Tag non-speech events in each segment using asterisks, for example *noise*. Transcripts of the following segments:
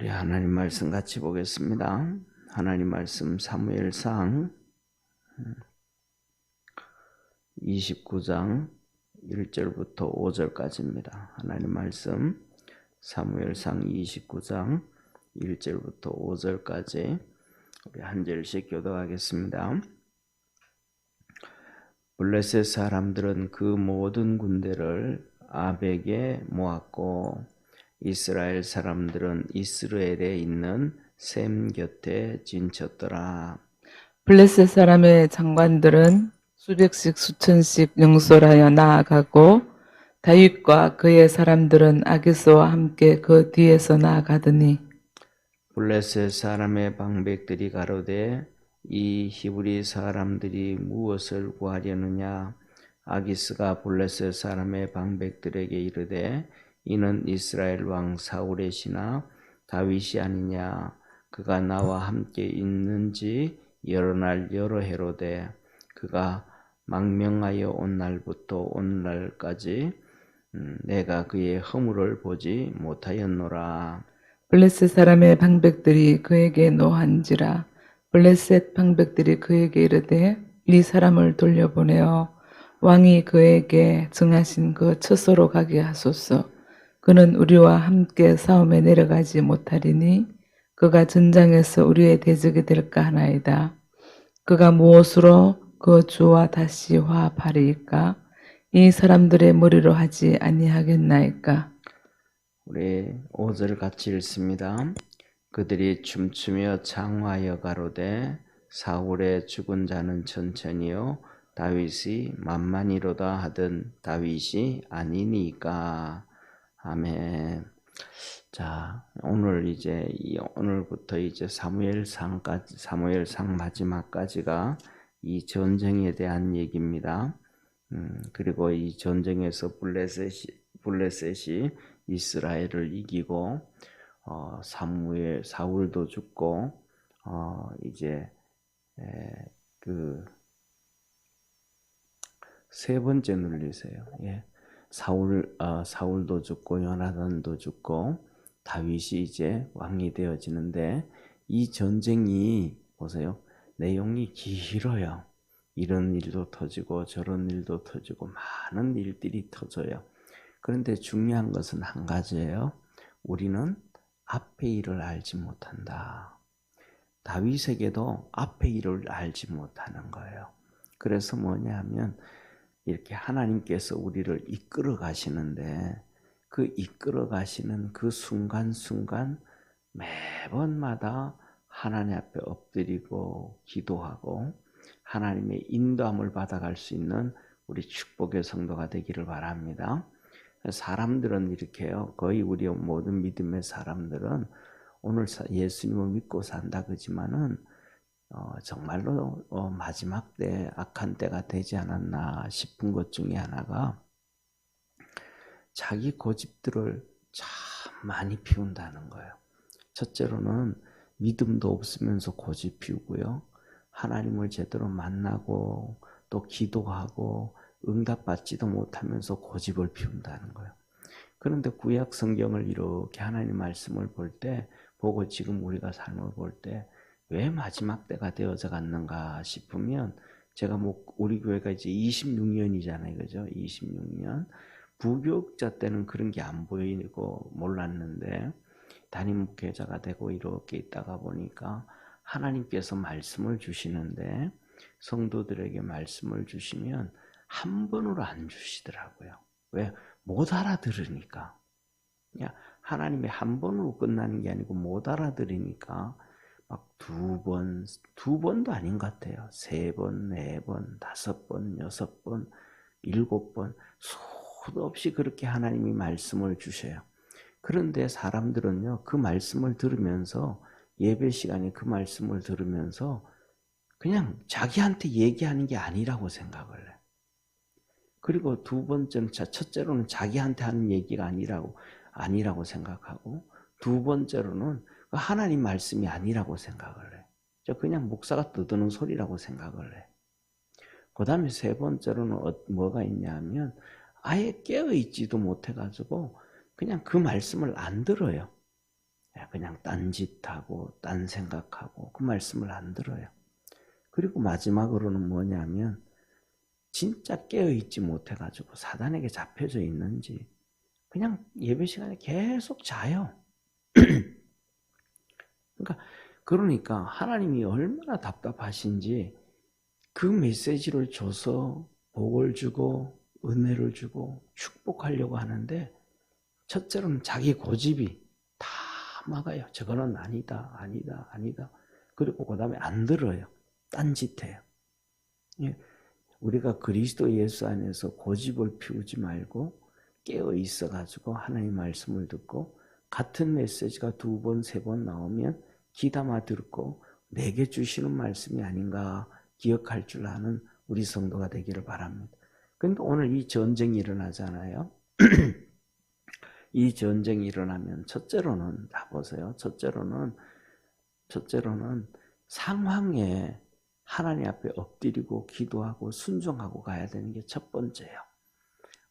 우리 하나님 말씀 같이 보겠습니다. 하나님 말씀 사무엘상 29장 1절부터 5절까지입니다. 하나님 말씀 사무엘상 29장 1절부터 5절까지 우리 한 절씩 교도하겠습니다. 블레셋 사람들은 그 모든 군대를 아벡에 모았고 이스라엘 사람들은 이스라엘에 있는 셈 곁에 진쳤더라. 블레셋 사람의 장관들은 수백씩 수천씩 영솔하여 나아가고 다윗과 그의 사람들은 아기스와 함께 그 뒤에서 나아가더니 블레셋 사람의 방백들이 가로되 이 히브리 사람들이 무엇을 구하려느냐 아기스가 블레셋 사람의 방백들에게 이르되 이는 이스라엘 왕 사울의 시나 다윗이 아니냐? 그가 나와 함께 있는지 여러 날 여러 해로 되 그가 망명하여 온 날부터 오늘날까지 음, 내가 그의 허물을 보지 못하였노라. 블레셋 사람의 방백들이 그에게 노한지라. 블레셋 방백들이 그에게 이르되 이 사람을 돌려보내어 왕이 그에게 정하신 그 처소로 가게 하소서 그는 우리와 함께 싸움에 내려가지 못하리니 그가 전장에서 우리의 대적이 될까 하나이다. 그가 무엇으로 그 주와 다시 화합하리이까? 이 사람들의 머리로 하지 아니하겠나이까? 우리 5절 같이 읽습니다. 그들이 춤추며 창화하여 가로되 사울의 죽은 자는 천천히요 다윗이 만만이로다 하던 다윗이 아니니까 아멘. 자 오늘 이제 이 오늘부터 이제 사무엘상까지 사무엘상 마지막까지가 이 전쟁에 대한 얘기입니다. 음, 그리고 이 전쟁에서 블레셋이 블레셋이 이스라엘을 이기고 어, 사무엘 사울도 죽고 어, 이제 그세 번째 눌리세요. 예. 사울 어, 사울도 죽고 요나단도 죽고 다윗이 이제 왕이 되어지는데 이 전쟁이 보세요. 내용이 길어요. 이런 일도 터지고 저런 일도 터지고 많은 일들이 터져요. 그런데 중요한 것은 한 가지예요. 우리는 앞의 일을 알지 못한다. 다윗에게도 앞의 일을 알지 못하는 거예요. 그래서 뭐냐 하면 이렇게 하나님께서 우리를 이끌어 가시는데 그 이끌어 가시는 그 순간순간 매번마다 하나님 앞에 엎드리고 기도하고 하나님의 인도함을 받아갈 수 있는 우리 축복의 성도가 되기를 바랍니다. 사람들은 이렇게요. 거의 우리 모든 믿음의 사람들은 오늘 예수님을 믿고 산다 그지만은 어, 정말로 어, 마지막 때 악한 때가 되지 않았나 싶은 것 중에 하나가 자기 고집들을 참 많이 피운다는 거예요. 첫째로는 믿음도 없으면서 고집 피우고요. 하나님을 제대로 만나고 또 기도하고 응답받지도 못하면서 고집을 피운다는 거예요. 그런데 구약 성경을 이렇게 하나님 말씀을 볼 때, 보고 지금 우리가 삶을 볼 때, 왜 마지막 때가 되어져 갔는가 싶으면, 제가 뭐, 우리 교회가 이제 26년이잖아요. 그죠? 26년. 부교육자 때는 그런 게 안 보이고 몰랐는데, 담임 목회자가 되고 이렇게 있다가 보니까, 하나님께서 말씀을 주시는데, 성도들에게 말씀을 주시면, 한 번으로 안 주시더라고요. 왜? 못 알아들으니까. 야, 하나님이 한 번으로 끝나는 게 아니고 못 알아들으니까 막 두 번, 두 번도 아닌 것 같아요. 세 번, 네 번, 다섯 번, 여섯 번, 일곱 번, 수도 없이 그렇게 하나님이 말씀을 주셔요. 그런데 사람들은요, 그 말씀을 들으면서 예배 시간에 그 말씀을 들으면서 그냥 자기한테 얘기하는 게 아니라고 생각을 해요. 그리고 두 번째는 첫째로는 자기한테 하는 얘기가 아니라고 아니라고 생각하고 두 번째로는 그 하나님 말씀이 아니라고 생각을 해. 저 그냥 목사가 떠드는 소리라고 생각을 해. 그 다음에 세 번째로는 어, 뭐가 있냐면 아예 깨어 있지도 못해가지고 그냥 그 말씀을 안 들어요. 예, 그냥 딴짓하고 딴 생각하고 그 말씀을 안 들어요. 그리고 마지막으로는 뭐냐면 진짜 깨어있지 못해가지고 사단에게 잡혀져 있는지 그냥 예배 시간에 계속 자요. *clears throat* 그러니까 그러니까 하나님이 얼마나 답답하신지 그 메시지를 줘서 복을 주고 은혜를 주고 축복하려고 하는데 첫째로는 자기 고집이 다 막아요. 저거는 아니다, 아니다, 아니다. 그리고 그 다음에 안 들어요. 딴짓해요. 예. 우리가 그리스도 예수 안에서 고집을 피우지 말고 깨어 있어가지고 하나님 말씀을 듣고 같은 메시지가 두 번, 세 번 나오면 귀담아 듣고 내게 주시는 말씀이 아닌가 기억할 줄 아는 우리 성도가 되기를 바랍니다. 그러니까 오늘 이 전쟁이 일어나잖아요. *clears throat* 이 전쟁이 일어나면 첫째로는 다 보세요. 첫째로는 첫째로는 상황에 하나님 앞에 엎드리고 기도하고 순종하고 가야 되는 게 첫 번째예요.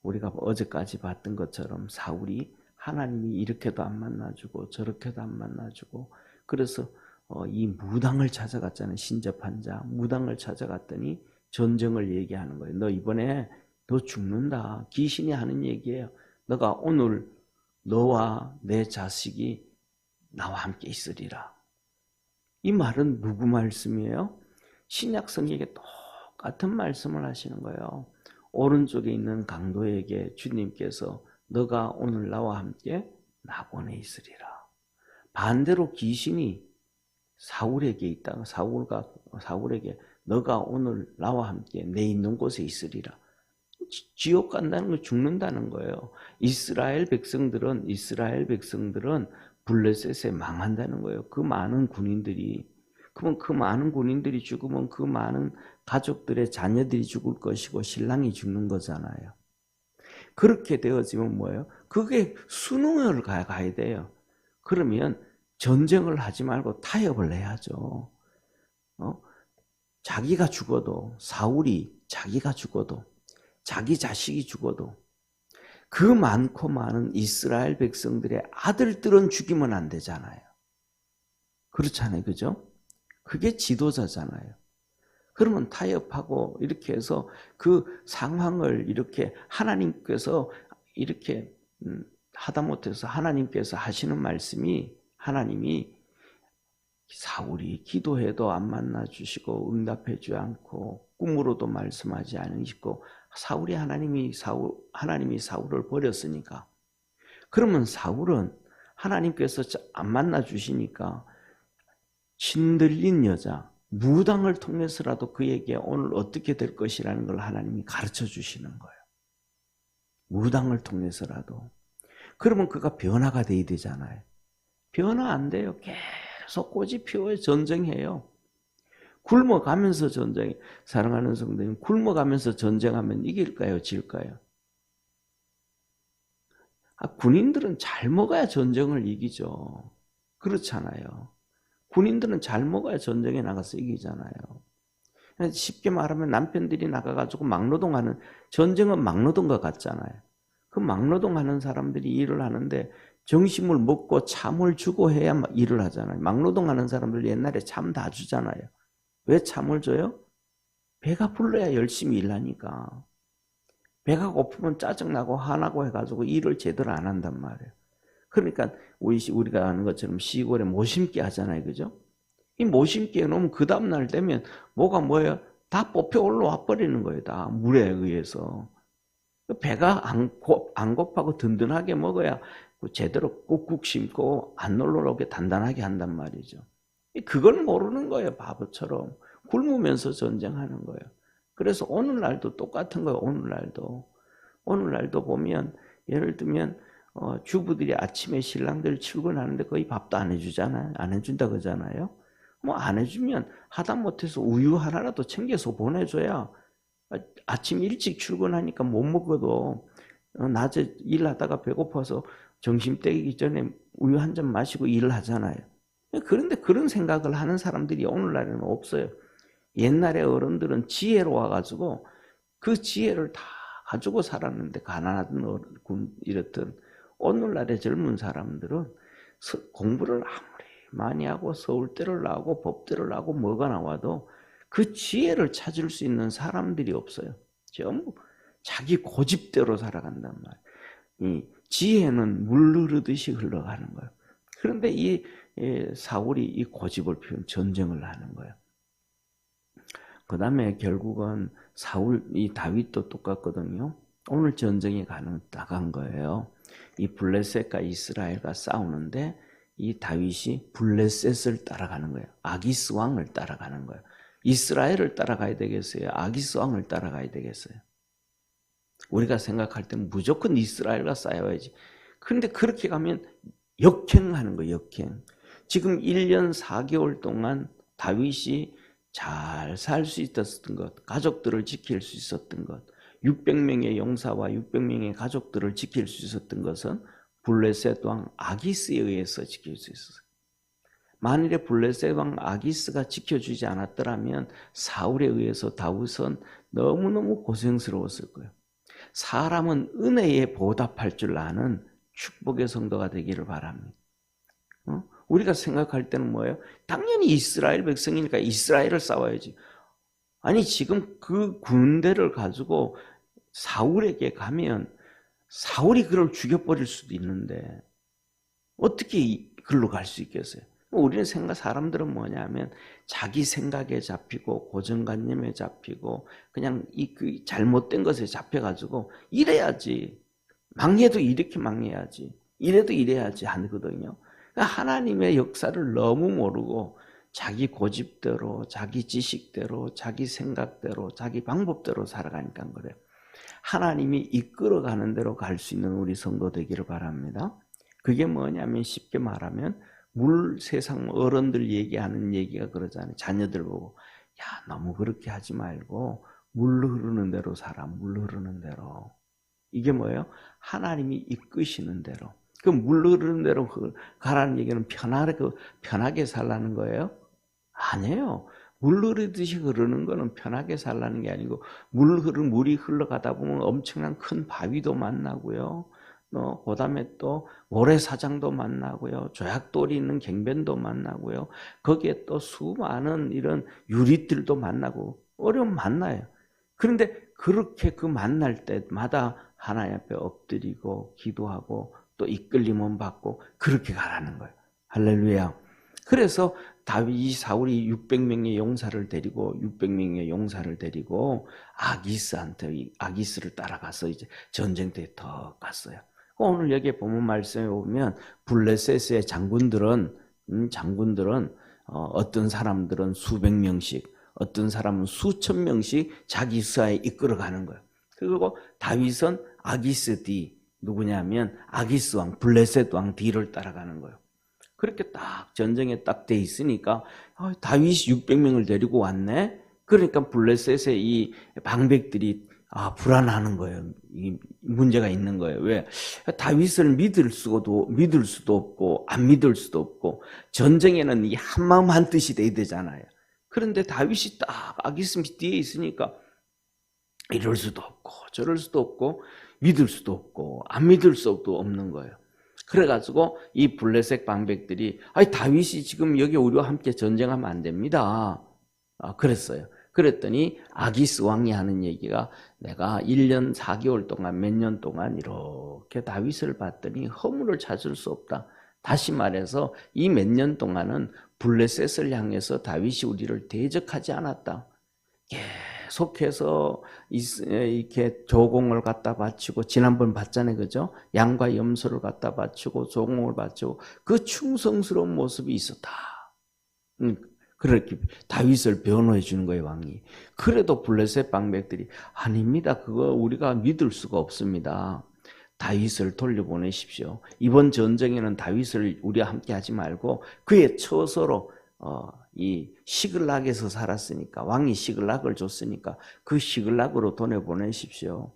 우리가 어제까지 봤던 것처럼 사울이 하나님이 이렇게도 안 만나주고 저렇게도 안 만나주고 그래서 어, 이 무당을 찾아갔잖아요. 신접한 자 무당을 찾아갔더니 전쟁을 얘기하는 거예요. 너 이번에 너 죽는다. 귀신이 하는 얘기예요. 너가 오늘 너와 내 자식이 나와 함께 있으리라. 이 말은 누구 말씀이에요? 신약 성경에 똑같은 말씀을 하시는 거예요. 오른쪽에 있는 강도에게 주님께서 너가 오늘 나와 함께 낙원에 있으리라. 반대로 귀신이 사울에게 있다가 사울과 사울에게 너가 오늘 나와 함께 내 있는 곳에 있으리라. 지옥 간다는 건 죽는다는 거예요. 이스라엘 백성들은 이스라엘 백성들은 블레셋에 망한다는 거예요. 그 많은 군인들이 그러면 그 많은 군인들이 죽으면 그 많은 가족들의 자녀들이 죽을 것이고 신랑이 죽는 거잖아요. 그렇게 되어지면 뭐예요? 그게 수능을 가야 돼요. 그러면 전쟁을 하지 말고 타협을 해야죠. 어? 자기가 죽어도 사울이 자기가 죽어도 자기 자식이 죽어도 그 많고 많은 이스라엘 백성들의 아들들은 죽이면 안 되잖아요. 그렇잖아요. 그죠? 그게 지도자잖아요. 그러면 타협하고 이렇게 해서 그 상황을 이렇게 하나님께서 이렇게 음, 하다 못해서 하나님께서 하시는 말씀이 하나님이 사울이 기도해도 안 만나 주시고 응답해 주지 않고 꿈으로도 말씀하지 않으시고 사울이 하나님이 사울 하나님이 사울을 버렸으니까 그러면 사울은 하나님께서 안 만나 주시니까 신들린 여자 무당을 통해서라도 그에게 오늘 어떻게 될 것이라는 걸 하나님이 가르쳐 주시는 거예요. 무당을 통해서라도 그러면 그가 변화가 돼야 되잖아요. 변화 안 돼요. 계속 꽃이 피워요. 전쟁해요. 굶어가면서 전쟁, 사랑하는 성도님, 굶어가면서 전쟁하면 이길까요? 질까요? 아, 군인들은 잘 먹어야 전쟁을 이기죠. 그렇잖아요. 군인들은 잘 먹어야 전쟁에 나가서 이기잖아요. 쉽게 말하면 남편들이 나가가지고 막노동하는, 전쟁은 막노동과 같잖아요. 그 막노동 하는 사람들이 일을 하는데 정심을 먹고 참을 주고 해야 일을 하잖아요. 막노동 하는 사람들 옛날에 참 다 주잖아요. 왜 참을 줘요? 배가 불러야 열심히 일하니까. 배가 고프면 짜증나고 화나고 해가지고 일을 제대로 안 한단 말이에요. 그러니까 우리, 우리가 아는 것처럼 시골에 모심기 하잖아요. 그죠? 이 모심기에 놓으면 그 다음날 되면 뭐가 뭐예요? 다 뽑혀 올라와 버리는 거예요. 다 물에 의해서. 배가 안, 고, 안 고파고 든든하게 먹어야 제대로 꾹꾹 심고 안 놀러오게 단단하게 한단 말이죠. 그걸 모르는 거예요. 바보처럼. 굶으면서 전쟁하는 거예요. 그래서 오늘날도 똑같은 거예요. 오늘날도. 오늘날도 보면 예를 들면 어, 주부들이 아침에 신랑들 출근하는데 거의 밥도 안 해주잖아요. 안 해준다 그러잖아요. 뭐 안 해주면 하다 못해서 우유 하나라도 챙겨서 보내줘야 아침 일찍 출근하니까 못 먹어도 어, 낮에 일하다가 배고파서 점심 때기 전에 우유 한 잔 마시고 일을 하잖아요. 그런데 그런 생각을 하는 사람들이 오늘날에는 없어요. 옛날에 어른들은 지혜로 와가지고 그 지혜를 다 가지고 살았는데 가난하든 이렇든 오늘날의 젊은 사람들은 서- 공부를 아무리 많이 하고 서울대를 나오고 법대를 나오고 뭐가 나와도 그 지혜를 찾을 수 있는 사람들이 없어요. 전부 자기 고집대로 살아간단 말이에요. 이 지혜는 물 흐르듯이 흘러가는 거예요. 그런데 이 예, 사울이 이 고집을 피운 전쟁을 하는 거예요. 그 다음에 결국은 사울, 이 다윗도 똑같거든요. 오늘 전쟁에 가는, 나간 거예요. 이 블레셋과 이스라엘과 싸우는데 이 다윗이 블레셋을 따라가는 거예요. 아기스 왕을 따라가는 거예요. 이스라엘을 따라가야 되겠어요? 아기스 왕을 따라가야 되겠어요? 우리가 생각할 땐 무조건 이스라엘과 싸워야지. 그런데 그렇게 가면 역행하는 거예요, 역행. 지금 1년 4개월 동안 다윗이 잘 살 수 있었던 것, 가족들을 지킬 수 있었던 것, 600명의 용사와 600명의 가족들을 지킬 수 있었던 것은 블레셋 왕 아기스에 의해서 지킬 수 있었어요. 만일에 블레셋 왕 아기스가 지켜주지 않았더라면 사울에 의해서 다윗은 너무너무 고생스러웠을 거예요. 사람은 은혜에 보답할 줄 아는 축복의 성도가 되기를 바랍니다. 어? 우리가 생각할 때는 뭐예요? 당연히 이스라엘 백성이니까 이스라엘을 싸워야지. 아니 지금 그 군대를 가지고 사울에게 가면 사울이 그를 죽여버릴 수도 있는데 어떻게 그걸로 갈 수 있겠어요? 뭐 우리는 생각 사람들은 뭐냐면 자기 생각에 잡히고 고정관념에 잡히고 그냥 이 그 잘못된 것에 잡혀가지고 이래야지 망해도 이렇게 망해야지 이래도 이래야지 하거든요. 그러니까 하나님의 역사를 너무 모르고 자기 고집대로 자기 지식대로 자기 생각대로 자기 방법대로 살아가니까 그래요. 하나님이 이끌어가는 대로 갈 수 있는 우리 성도 되기를 바랍니다. 그게 뭐냐면 쉽게 말하면 물 세상 어른들 얘기하는 얘기가 그러잖아요. 자녀들 보고 야 너무 그렇게 하지 말고 물 흐르는 대로 살아. 물 흐르는 대로. 이게 뭐예요? 하나님이 이끄시는 대로. 그 물 흐르는 대로 그 가라는 얘기는 편하게 편하게 살라는 거예요? 아니에요. 물 흐르듯이 흐르는 거는 편하게 살라는 게 아니고 물 흐르 물이 흘러가다 보면 엄청난 큰 바위도 만나고요. 또 그다음에 또 모래사장도 만나고요. 조약돌이 있는 갱변도 만나고요. 거기에 또 수많은 이런 유리들도 만나고 어려움 만나요. 그런데 그렇게 그 만날 때마다 하나님 앞에 엎드리고 기도하고 또 이끌림은 받고 그렇게 가라는 거예요. 할렐루야. 그래서 다윗이 사울이 600명의 용사를 데리고 600명의 용사를 데리고 아기스한테 아기스를 따라가서 이제 전쟁터에 더 갔어요. 오늘 여기에 보면 말씀에 보면 블레셋의 장군들은 음, 장군들은 어, 어떤 사람들은 수백 명씩 어떤 사람은 수천 명씩 자기 수하에 이끌어가는 거예요. 그리고 다윗은 아기스 뒤 누구냐면 아기스 왕 블레셋 왕 뒤를 따라가는 거예요. 그렇게 딱 전쟁에 딱 돼 있으니까 어, 다윗이 600명을 데리고 왔네. 그러니까 블레셋의 이 방백들이 아 불안하는 거예요. 이 문제가 있는 거예요. 왜 다윗을 믿을 수도 믿을 수도 없고 안 믿을 수도 없고 전쟁에는 이 한마음 한 뜻이 돼야 되잖아요. 그런데 다윗이 딱 아기스 뒤에 있으니까 이럴 수도 없고 저럴 수도 없고 믿을 수도 없고 안 믿을 수도 없는 거예요. 그래가지고 이 블레셋 방백들이 아니 다윗이 지금 여기 우리와 함께 전쟁하면 안 됩니다. 아, 그랬어요. 그랬더니 아기스 왕이 하는 얘기가 내가 1년 4개월 동안 몇 년 동안 이렇게 다윗을 봤더니 허물을 찾을 수 없다. 다시 말해서 이 몇 년 동안은 블레셋을 향해서 다윗이 우리를 대적하지 않았다. 계속해서 이렇게 조공을 갖다 바치고 지난번 봤잖아요, 그죠? 양과 염소를 갖다 바치고 조공을 바치고 그 충성스러운 모습이 있었다. 음, 그렇게 다윗을 변호해 주는 거예요, 왕이. 그래도 블레셋 방백들이 아닙니다. 그거 우리가 믿을 수가 없습니다. 다윗을 돌려보내십시오. 이번 전쟁에는 다윗을 우리와 함께 하지 말고 그의 처소로 어, 이 시글락에서 살았으니까 왕이 시글락을 줬으니까 그 시글락으로 보내보내십시오.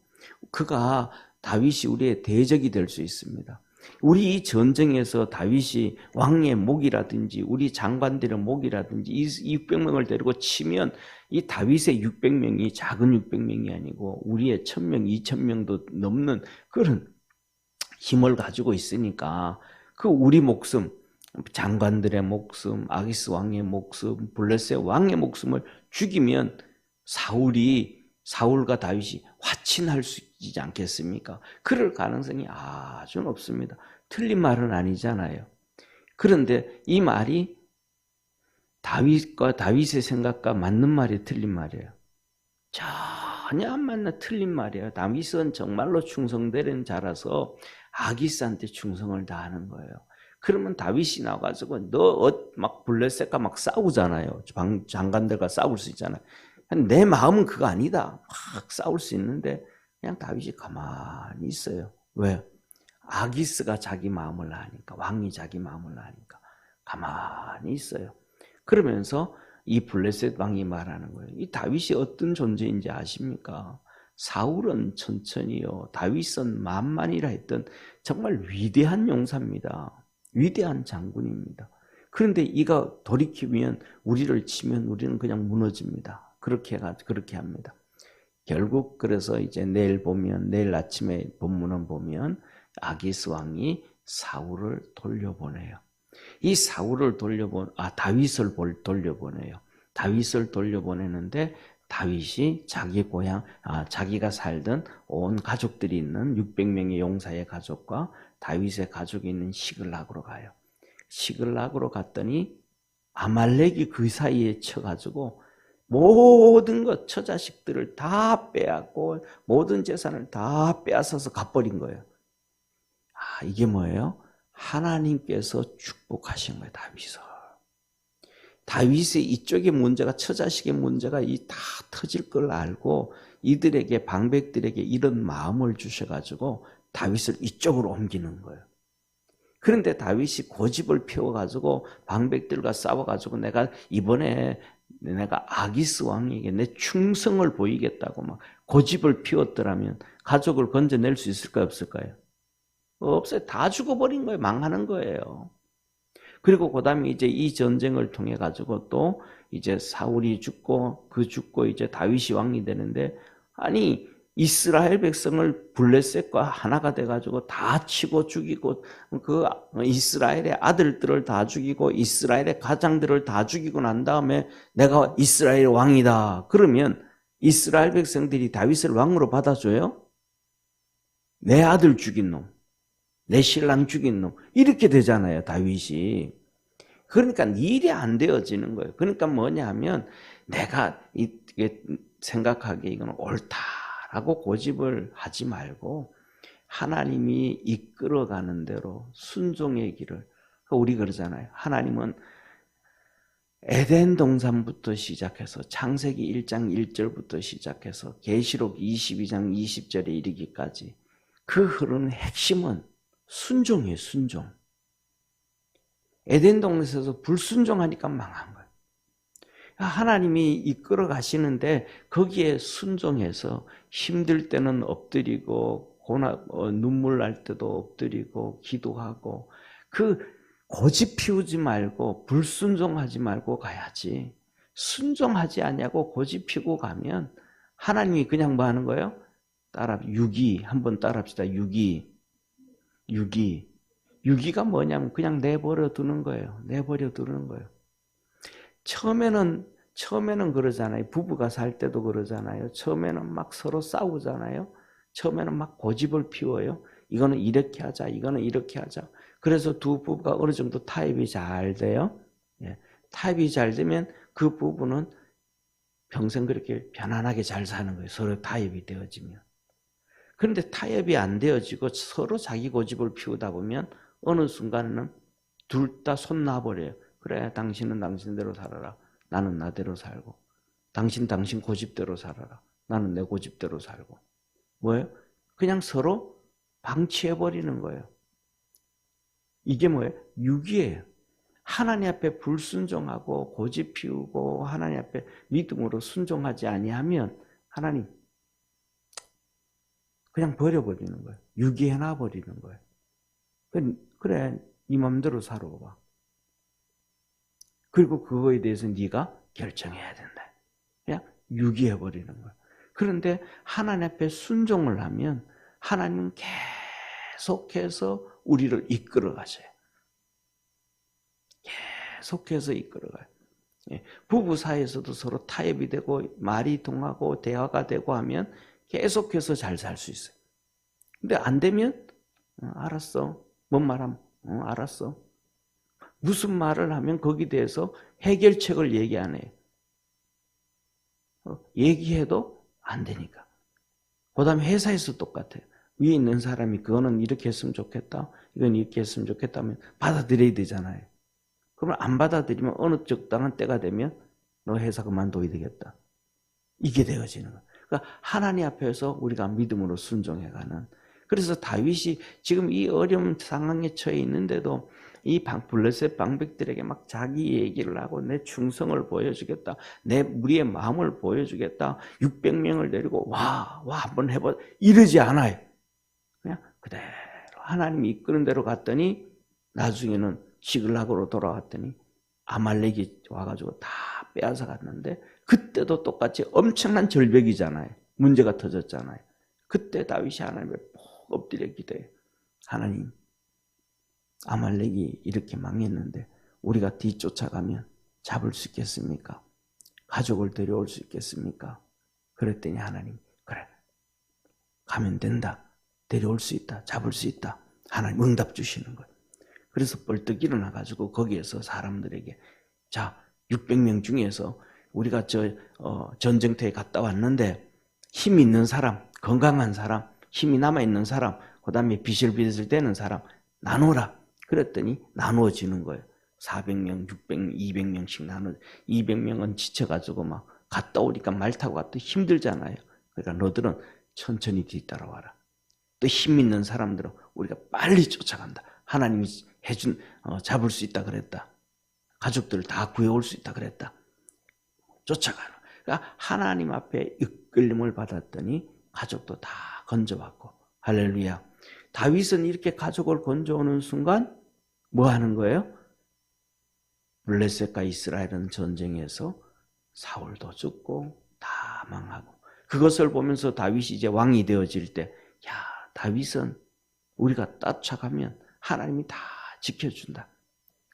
그가 다윗이 우리의 대적이 될 수 있습니다. 우리 이 전쟁에서 다윗이 왕의 목이라든지 우리 장관들의 목이라든지 이 600명을 데리고 치면 이 다윗의 600명이 작은 600명이 아니고 우리의 1000명, 2000명도 넘는 그런 힘을 가지고 있으니까 그 우리 목숨, 장관들의 목숨, 아기스 왕의 목숨, 블레셋 왕의 목숨을 죽이면 사울이 사울과 다윗이 화친할 수 있지 않겠습니까? 그럴 가능성이 아주 높습니다. 틀린 말은 아니잖아요. 그런데 이 말이 다윗과 다윗의 생각과 맞는 말이 틀린 말이에요. 전혀 안 맞는 틀린 말이에요. 다윗은 정말로 충성되는 자라서 아기스한테 충성을 다하는 거예요. 그러면 다윗이 나와가지고 너 막 블레셋과 막 싸우잖아요. 방- 장관들과 싸울 수 있잖아요. 내 마음은 그거 아니다. 막 싸울 수 있는데 그냥 다윗이 가만히 있어요. 왜? 아기스가 자기 마음을 아니까 왕이 자기 마음을 아니까 가만히 있어요. 그러면서 이 블레셋 왕이 말하는 거예요. 이 다윗이 어떤 존재인지 아십니까? 사울은 천천히요. 다윗은 만만이라 했던 정말 위대한 용사입니다. 위대한 장군입니다. 그런데 이가 돌이키면 우리를 치면 우리는 그냥 무너집니다. 그렇게 가 그렇게 합니다. 결국 그래서 이제 내일 보면 내일 아침에 본문은 보면 아기스 왕이 사울을 돌려보내요. 이 사울을 돌려보 아 다윗을 볼- 돌려보내요. 다윗을 돌려보내는데 다윗이 자기 고향 아 자기가 살던 온 가족들이 있는 600명의 용사의 가족과 다윗의 가족이 있는 시글락으로 가요. 시글락으로 갔더니 아말렉이 그 사이에 쳐가지고 모든 것 처자식들을 다 빼앗고 모든 재산을 다 빼앗아서 가버린 거예요. 아 이게 뭐예요? 하나님께서 축복하신 거예요 다윗을. 다윗의 이쪽의 문제가 처자식의 문제가 이 다 터질 걸 알고 이들에게 방백들에게 이런 마음을 주셔가지고 다윗을 이쪽으로 옮기는 거예요. 그런데 다윗이 고집을 피워가지고 방백들과 싸워가지고 내가 이번에 내가 아기스 왕에게 내 충성을 보이겠다고 막 고집을 피웠더라면 가족을 건져낼 수 있을까요 없을까요? 없어요. 다 죽어버린 거예요. 망하는 거예요. 그리고 그 다음에 이제 이 전쟁을 통해 가지고 또 이제 사울이 죽고 그 죽고 이제 다윗이 왕이 되는데 아니 이스라엘 백성을 블레셋과 하나가 돼 가지고 다 치고 죽이고 그 이스라엘의 아들들을 다 죽이고 이스라엘의 가장들을 다 죽이고 난 다음에 내가 이스라엘 왕이다. 그러면 이스라엘 백성들이 다윗을 왕으로 받아줘요? 내 아들 죽인 놈. 내 신랑 죽인 놈 이렇게 되잖아요 다윗이 그러니까 일이 안 되어지는 거예요 그러니까 뭐냐 하면 내가 생각하기에 이건 옳다 라고 고집을 하지 말고 하나님이 이끌어가는 대로 순종의 길을 그러니까 우리 그러잖아요 하나님은 에덴 동산부터 시작해서 창세기 1장 1절부터 시작해서 계시록 22장 20절에 이르기까지 그 흐르는 핵심은 순종이에요, 순종. 에덴 동산에서 불순종하니까 망한 거예요. 하나님이 이끌어 가시는데 거기에 순종해서 힘들 때는 엎드리고 고나 어, 눈물 날 때도 엎드리고 기도하고 그 고집 피우지 말고 불순종하지 말고 가야지. 순종하지 않냐고 고집 피고 가면 하나님이 그냥 뭐 하는 거예요? 따라 유기 한번 따라합시다. 유기 유기. 유기가 뭐냐면 그냥 내버려 두는 거예요. 내버려 두는 거예요. 처음에는 처음에는 그러잖아요. 부부가 살 때도 그러잖아요. 처음에는 막 서로 싸우잖아요. 처음에는 막 고집을 피워요. 이거는 이렇게 하자. 이거는 이렇게 하자. 그래서 두 부부가 어느 정도 타협이 잘 돼요. 예. 타협이 잘 되면 그 부부는 평생 그렇게 편안하게 잘 사는 거예요. 서로 타협이 되어지면. 그런데 타협이 안 되어지고 서로 자기 고집을 피우다 보면 어느 순간에는 둘 다 손 놔버려요. 그래, 당신은 당신대로 살아라. 나는 나대로 살고. 당신 당신 고집대로 살아라. 나는 내 고집대로 살고. 뭐예요? 그냥 서로 방치해버리는 거예요. 이게 뭐예요? 유기예요. 하나님 앞에 불순종하고 고집 피우고 하나님 앞에 믿음으로 순종하지 아니하면 하나님 그냥 버려버리는 거예요. 유기해놔 버리는 거예요. 그래, 네 맘대로 살아봐. 그리고 그거에 대해서 네가 결정해야 된다. 그냥 유기해 버리는 거예요. 그런데 하나님 앞에 순종을 하면 하나님은 계속해서 우리를 이끌어 가셔요. 계속해서 이끌어 가요. 예, 부부 사이에서도 서로 타협이 되고 말이 통하고 대화가 되고 하면 계속해서 잘 살 수 있어요. 근데 안 되면 어, 알았어. 뭔 말하면 어, 알았어. 무슨 말을 하면 거기에 대해서 해결책을 얘기 안 해요. 어, 얘기해도 안 되니까. 그 다음에 회사에서 똑같아요. 위에 있는 사람이 그거는 이렇게 했으면 좋겠다. 이건 이렇게 했으면 좋겠다면 받아들여야 되잖아요. 그러면 안 받아들이면 어느 적당한 때가 되면 너 회사 그만둬야 되겠다. 이게 되어지는 거예요. 그러니까 하나님 앞에서 우리가 믿음으로 순종해가는 그래서 다윗이 지금 이 어려운 상황에 처해 있는데도 이 방, 블레셋 방백들에게 막 자기 얘기를 하고 내 충성을 보여주겠다. 내 우리의 마음을 보여주겠다. 600명을 데리고 와, 와, 한번 해봐. 이러지 않아요. 그냥 그대로 하나님이 이끄는 대로 갔더니 나중에는 시글락으로 돌아왔더니 아말렉이 와가지고 다 빼앗아 갔는데 그때도 똑같이 엄청난 절벽이잖아요. 문제가 터졌잖아요. 그때 다윗이 하나님을 푹 엎드려 기도해요. 하나님, 아말렉이 이렇게 망했는데 우리가 뒤쫓아가면 잡을 수 있겠습니까? 가족을 데려올 수 있겠습니까? 그랬더니 하나님, 그래. 가면 된다. 데려올 수 있다. 잡을 수 있다. 하나님 응답 주시는 거예요. 그래서 벌떡 일어나가지고 거기에서 사람들에게 자, 600명 중에서 우리가 저 어, 전쟁터에 갔다 왔는데 힘 있는 사람, 건강한 사람, 힘이 남아 있는 사람, 그 다음에 비실비실 되는 사람 나누라. 그랬더니 나누어지는 거예요. 400명, 600명, 200명씩 나누. 200명은 지쳐가지고 막 갔다 오니까 말 타고 갔다 힘들잖아요. 그러니까 너들은 천천히 뒤따라와라. 또 힘 있는 사람들은 우리가 빨리 쫓아간다. 하나님이 해준 어, 잡을 수 있다 그랬다. 가족들을 다 구해올 수 있다 그랬다. 쫓아가는. 그러니까 하나님 앞에 이끌림을 받았더니 가족도 다 건져왔고 할렐루야. 다윗은 이렇게 가족을 건져오는 순간 뭐 하는 거예요? 블레셋과 이스라엘은 전쟁에서 사울도 죽고 다 망하고 그것을 보면서 다윗이 이제 왕이 되어질 때 야, 다윗은 우리가 따착하면 하나님이 다 지켜준다.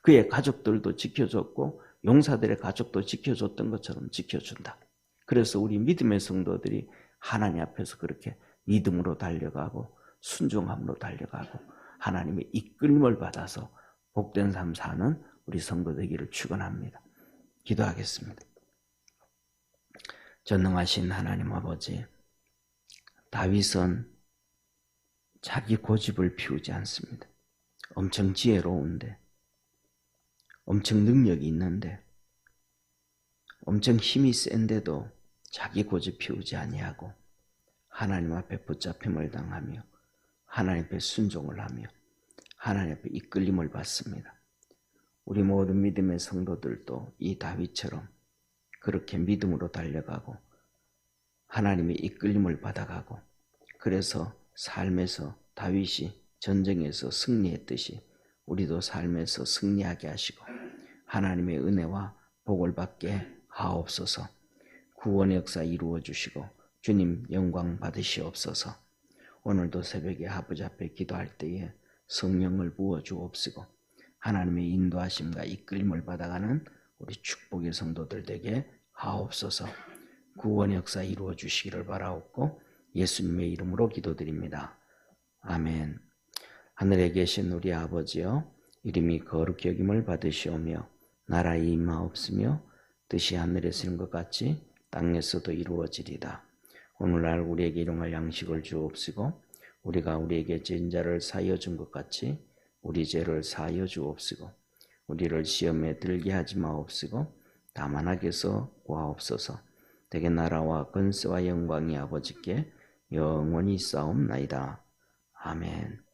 그의 가족들도 지켜줬고 용사들의 가족도 지켜줬던 것처럼 지켜준다. 그래서 우리 믿음의 성도들이 하나님 앞에서 그렇게 믿음으로 달려가고 순종함으로 달려가고 하나님의 이끌림을 받아서 복된 삶 사는 우리 성도 되기를 축원합니다. 기도하겠습니다. 전능하신 하나님 아버지, 다윗은 자기 고집을 피우지 않습니다. 엄청 지혜로운데, 엄청 능력이 있는데, 엄청 힘이 센데도 자기 고집 피우지 아니하고 하나님 앞에 붙잡힘을 당하며 하나님 앞에 순종을 하며 하나님 앞에 이끌림을 받습니다. 우리 모든 믿음의 성도들도 이 다윗처럼 그렇게 믿음으로 달려가고 하나님의 이끌림을 받아가고 그래서 삶에서 다윗이 전쟁에서 승리했듯이 우리도 삶에서 승리하게 하시고 하나님의 은혜와 복을 받게 하옵소서 구원의 역사 이루어 주시고 주님 영광 받으시옵소서 오늘도 새벽에 아버지 앞에 기도할 때에 성령을 부어 주옵시고 하나님의 인도하심과 이끌림을 받아가는 우리 축복의 성도들 되게 하옵소서 구원 역사 이루어 주시기를 바라옵고 예수님의 이름으로 기도드립니다. 아멘. 하늘에 계신 우리 아버지여 이름이 거룩히 여김을 받으시오며 나라의 임하옵으며 뜻이 하늘에서 이룬 것 같이 땅에서도 이루어지리다. 오늘날 우리에게 일용할 양식을 주옵시고 우리가 우리에게 진자를 사여 준 것 같이 우리 죄를 사여 주옵시고 우리를 시험에 들게 하지 마옵시고 다만 하게서 구하옵소서 대개 나라와 건세와 영광이 아버지께 영원히 싸움나이다. 아멘